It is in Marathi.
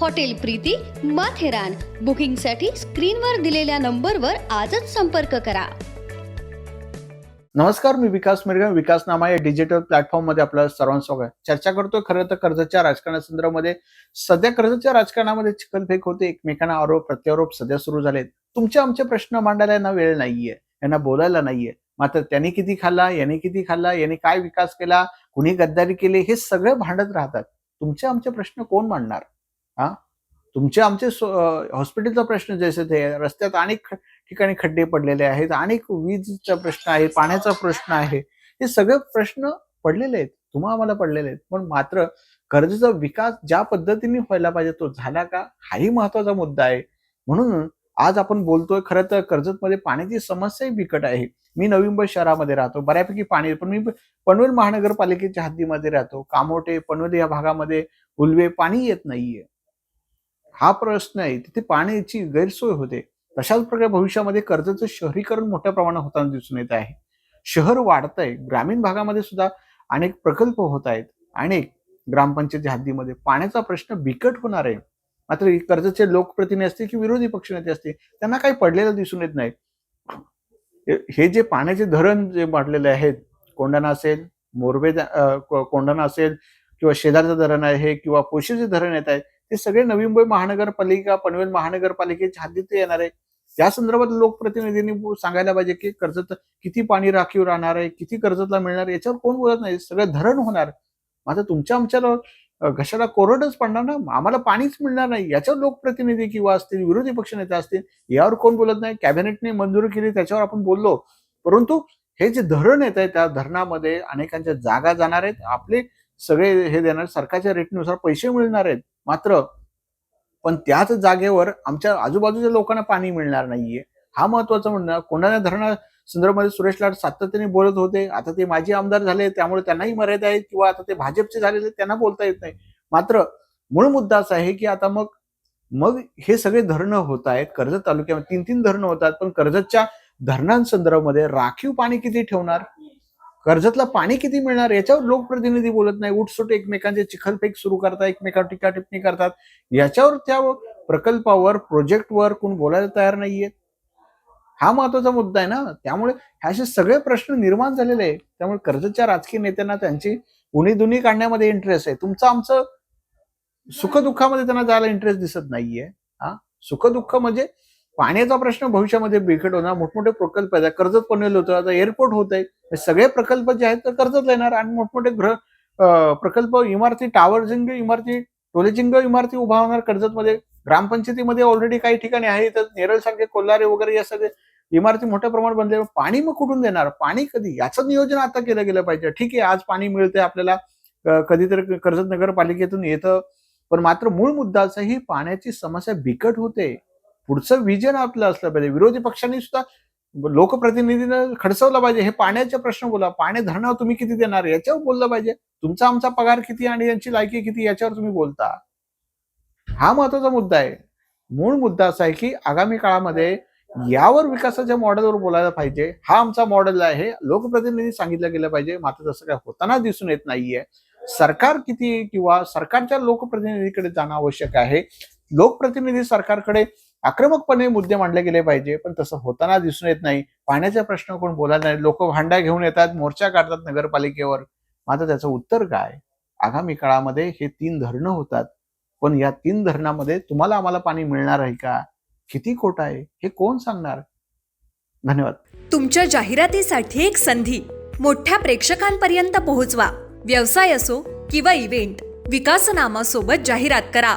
hotel Preeti Matheran बुकिंगसाठी स्क्रीनवर दिलेल्या नंबरवर आजच संपर्क करा. नमस्कार मी विकास मिरगा विकास नामा या डिजिटल प्लॅटफॉर्ममध्ये आपलं सर्वांचं स्वागत चर्चा करतोय खरं तर कर्जाच्या राजकारणासंदर्भामध्ये सध्या कर्जाच्या राजकारणामध्ये चिखलफेक होते. एकमेकांना आरोप प्रत्यारोप सध्या सुरू झालेत. तुमचे आमचे प्रश्न मांडायला यांना वेळ नाहीये. यांना बोलायला नाहीये. मात्र त्यांनी किती खाल्ला याने किती खाल्ला याने काय विकास केला कुणी गद्दारी केली हे सगळे भांडत राहतात. तुमचे आमचे प्रश्न कोण मांडणार? हा? तुमचे आमचे हॉस्पिटलचा प्रश्न जसे ते रस्त्यात अनेक ठिकाणी खड्डे पडलेले आहेत अनेक वीजचा प्रश्न आहे पाण्याचा प्रश्न आहे. हे सगळे प्रश्न पडलेले आहेत. तुम्हा आम्हाला पडलेले आहेत. पण मात्र कर्जाचा विकास ज्या पद्धतीने व्हायला पाहिजे तो झाला का? हाही महत्त्वाचा मुद्दा आहे. म्हणून आज आपण बोलतोय खरं तर कर्जतमध्ये पाण्याची समस्याही बिकट आहे. मी नवी मुंबई शहरामध्ये राहतो. बऱ्यापैकी पाणी पण मी पनवेल महानगरपालिकेच्या हद्दीमध्ये राहतो. कामोटे पनवेल या भागामध्ये उलवे पाणी येत नाहीये. हा प्रश्न आहे. तिथे पाण्याची गैरसोय होते. तशाच प्रकारे भविष्यामध्ये कर्जाचं शहरीकरण मोठ्या प्रमाणात होताना दिसून येत आहे. शहर वाढत आहे ग्रामीण भागामध्ये सुद्धा अनेक प्रकल्प होत आहेत. अनेक ग्रामपंचायती हद्दीमध्ये पाण्याचा प्रश्न बिकट होणार आहे. मात्र कर्जाचे लोकप्रतिनिधी असतील की विरोधी पक्षनेते असतील त्यांना काही पडलेलं दिसून येत नाही. हे- जे पाण्याचे धरण जे वाढलेले आहेत कोंढाणा असेल मोरबे अं, असेल किंवा शेजारचं धरण आहे किंवा पोशीचे धरण येत आहे ते सगळे नवी मुंबई महानगरपालिका पनवेल महानगरपालिकेच्या हद्दीत येणार आहे. त्या संदर्भात लोकप्रतिनिधींनी सांगायला पाहिजे की कर्जत किती पाणी राखीव राहणार आहे किती कर्जतला मिळणार आहे, याच्यावर कोण बोलत नाही सगळं धरण होणार. मात्र तुमच्या आमच्या घशाला कोरडच पडणार ना? आम्हाला पाणीच मिळणार नाही. याच्यावर लोकप्रतिनिधी किंवा असतील विरोधी पक्षनेते असतील यावर कोण बोलत नाही? कॅबिनेटने मंजूर केली त्याच्यावर आपण बोललो. परंतु हे जे धरण येत आहे त्या धरणामध्ये अनेकांच्या जागा जाणार आहेत. आपले सगळे हे देणार सरकारच्या रेटनुसार पैसे मिळणार आहेत. मात्र पण त्याच जागेवर आमच्या आजूबाजूच्या लोकांना पाणी मिळणार नाहीये. हा महत्त्वाचा म्हणणं कोणाला धरणा संदर्भामध्ये सुरेश लाड सातत्याने बोलत होते. आता ते माजी आमदार झाले त्यामुळे त्यांनाही मर्यादा आहेत किंवा आता ते भाजपचे झालेले त्यांना बोलता येत नाही. मात्र मूळ मुद्दा असा आहे की आता मग मग हे सगळे धरणं होत आहेत कर्जत तालुक्यामध्ये तीन तीन धरणं होतात पण कर्जतच्या धरणांसंदर्भामध्ये राखीव पाणी किती ठेवणार? कर्जतला पाणी किती मिळणार? याच्यावर लोकप्रतिनिधी बोलत नाही. उठसूट एकमेकांचे चिखलफेक सुरू करतात एकमेकांवर टीका टिप्पणी करतात. याच्यावर त्या प्रकल्पावर प्रोजेक्टवर कोण बोलायला तयार नाहीये. हा महत्त्वाचा मुद्दा आहे ना. त्यामुळे ह्याचे सगळे प्रश्न निर्माण झालेले आहे त्यामुळे कर्जतच्या राजकीय नेत्यांना त्यांची उणी दुनी काढण्यामध्ये इंटरेस्ट आहे. तुमचं आमचं सुखदुःखामध्ये त्यांना जायला इंटरेस्ट दिसत नाहीये. हा? सुखदुःख म्हणजे पाण्याचा प्रश्न भविष्यामध्ये बिकट होणार मोठमोठे प्रकल्प आहेत कर्जत पनवेल होतं आता एअरपोर्ट होत आहे हे सगळे प्रकल्प जे आहेत तर कर्जत येणार आणि मोठमोठे ग्रह प्रकल्प इमारती टावर जिंग इमारती टोलेजिंग इमारती उभा होणार कर्जतमध्ये. ग्रामपंचायतीमध्ये ऑलरेडी काही ठिकाणी आहे तर नेरळ सारखे कोल्हारे वगैरे या सगळे इमारती मोठ्या प्रमाणात बनले. पाणी मग कुठून देणार? पाणी कधी? याचं नियोजन आता केलं गेलं पाहिजे. ठीक आहे आज पाणी मिळते आपल्याला कधीतरी कर्जत नगरपालिकेतून येतं पण मात्र मूळ मुद्दा असा ही पाण्याची समस्या बिकट होते. पुढचं विजन आपलं असलं पाहिजे. विरोधी पक्षांनी सुद्धा लोकप्रतिनिधीनं खडसवलं पाहिजे. हे पाण्याचे प्रश्न बोला. पाणी धरणावर तुम्ही किती देणार? याच्यावर बोललं पाहिजे. तुमचा आमचा पगार किती आणि यांची लायकी किती याच्यावर तुम्ही बोलता. हा महत्त्वाचा मुद्दा आहे. मूळ मुद्दा असा आहे की आगामी काळामध्ये यावर विकासाच्या मॉडेलवर बोलायला पाहिजे. हा आमचा मॉडेल आहे. लोकप्रतिनिधी सांगितलं गेलं पाहिजे. मात्र तसं काय होताना दिसून येत नाहीये. सरकार किती किंवा सरकारच्या लोकप्रतिनिधीकडे जाणं आवश्यक आहे. लोकप्रतिनिधी सरकारकडे आक्रमकपणे मुद्दे मांडले गेले पाहिजे पण तसं होताना दिसून येत नाही. पाण्याचा प्रश्न कोण बोलायला नाही. लोक भांड्या घेऊन येतात मोर्चा काढतात नगरपालिकेवर. मात्र त्याचं उत्तर काय? आगामी काळामध्ये हे तीन धरणं होतात. पण या तीन धरणामध्ये तुम्हाला आम्हाला पाणी मिळणार आहे का? किती कोटा आहे? हे कोण सांगणार? धन्यवाद. तुमच्या जाहिरातीसाठी एक संधी. मोठ्या प्रेक्षकांपर्यंत पोहोचवा. व्यवसाय असो किंवा इव्हेंट विकासनामा सोबत जाहिरात करा.